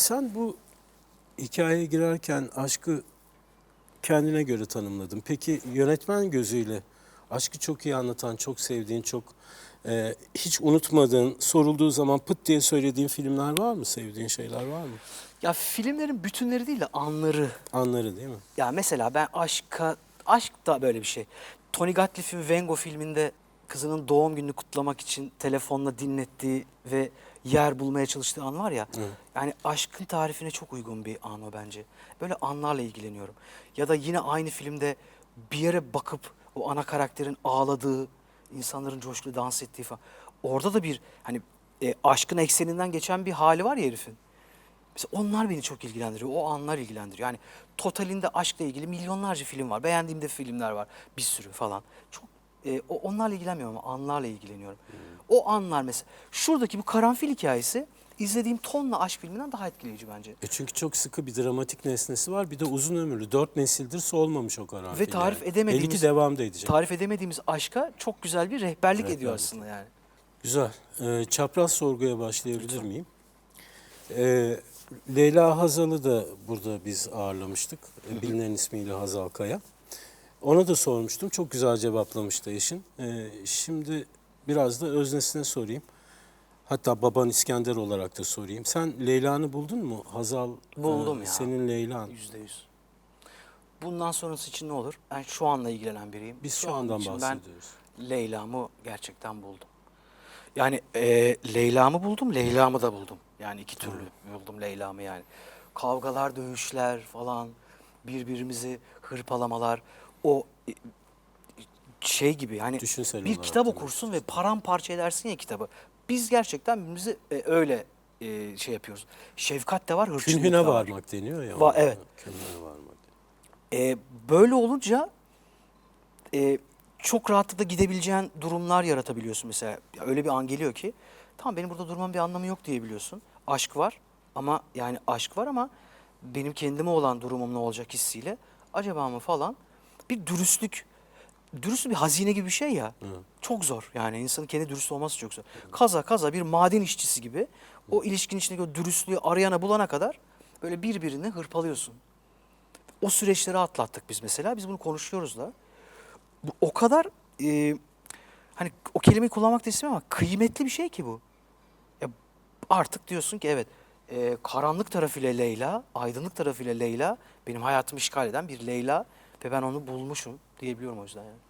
Sen bu hikayeye girerken aşkı kendine göre tanımladın. Peki yönetmen gözüyle aşkı çok iyi anlatan, çok sevdiğin, çok e, hiç unutmadığın, sorulduğu zaman pıt diye söylediğin filmler var mı? Sevdiğin şeyler var mı? Ya filmlerin bütünleri değil de anları. Anları değil mi? Ya mesela ben aşka, aşk da böyle bir şey. Tony Gatliff'in Vengo filminde kızının doğum gününü kutlamak için telefonla dinlettiği ve yer bulmaya çalıştığı an var ya. Evet. Yani aşkın tarifine çok uygun bir an o bence. Böyle anlarla ilgileniyorum. Ya da yine aynı filmde bir yere bakıp o ana karakterin ağladığı, insanların coşkulu dans ettiği falan. Orada da bir hani e, aşkın ekseninden geçen bir hali var ya herifin. Mesela onlar beni çok ilgilendiriyor. O anlar ilgilendiriyor. Yani totalinde aşkla ilgili milyonlarca film var. Beğendiğim de filmler var. Bir sürü falan. Çok e, o, onlarla ilgilenmiyorum ama anlarla ilgileniyorum. O anlar mesela. Şuradaki bu karanfil hikayesi izlediğim tonla aşk filminden daha etkileyici bence. E çünkü çok sıkı bir dramatik nesnesi var. Bir de uzun ömürlü. Dört nesildir solmamış o karanfil. Ve tarif edemediğimiz- Belki devam da edecek. Tarif edemediğimiz aşka çok güzel bir rehberlik ediyor aslında yani. Güzel. Ee, çapraz sorguya başlayabilir miyim? Ee, Leyla Hazal'ı da burada biz ağırlamıştık. Ee, Bilinen ismiyle Hazal Kaya. Ona da sormuştum. Çok güzel cevaplamıştı eşin. Ee, şimdi biraz da öznesine sorayım. Hatta baban İskender olarak da sorayım. Sen Leyla'nı buldun mu? Hazal Buldum e, ya. senin Leylan. Yüzde yüz. Bundan sonrası için ne olur? Ben şu anla ilgilenen biriyim. Biz Şu şu an andan için bahsediyoruz. Ben Leyla'mı gerçekten buldum. Yani e, Leyla'mı buldum, Leyla'mı da buldum. Yani iki türlü buldum Leyla'mı yani. Kavgalar, dövüşler falan, birbirimizi hırpalamalar, o e, şey gibi yani Düşünsel bir olarak kitap okursun ve paramparça edersin ya kitabı. Biz gerçekten birbirimizi e, öyle e, şey yapıyoruz. Şefkat de var, hırçınlık Künhüne da var. varmak deniyor ya. Va- ona. evet. Künhüne varmak. E, böyle olunca e, çok rahatlıkla gidebileceğin durumlar yaratabiliyorsun mesela. Ya öyle bir an geliyor ki tamam benim burada durmam bir anlamı yok diyebiliyorsun. Aşk var ama yani aşk var ama benim kendime olan durumum ne olacak hissiyle acaba mı falan bir dürüstlük dürüstlük bir hazine gibi bir şey ya. Çok zor yani insanın kendi dürüst olması çok zor. Kaza kaza bir maden işçisi gibi o ilişkinin içindeki o dürüstlüğü arayana bulana kadar böyle birbirini hırpalıyorsun. O süreçleri atlattık biz mesela. Biz bunu konuşuyoruz da. Bu o kadar e, hani o kelimeyi kullanmak da istemiyorum ama kıymetli bir şey ki bu. Ya artık diyorsun ki evet e, karanlık tarafıyla Leyla, aydınlık tarafıyla Leyla benim hayatımı işgal eden bir Leyla ve ben onu bulmuşum diyebiliyorum o yüzden yani.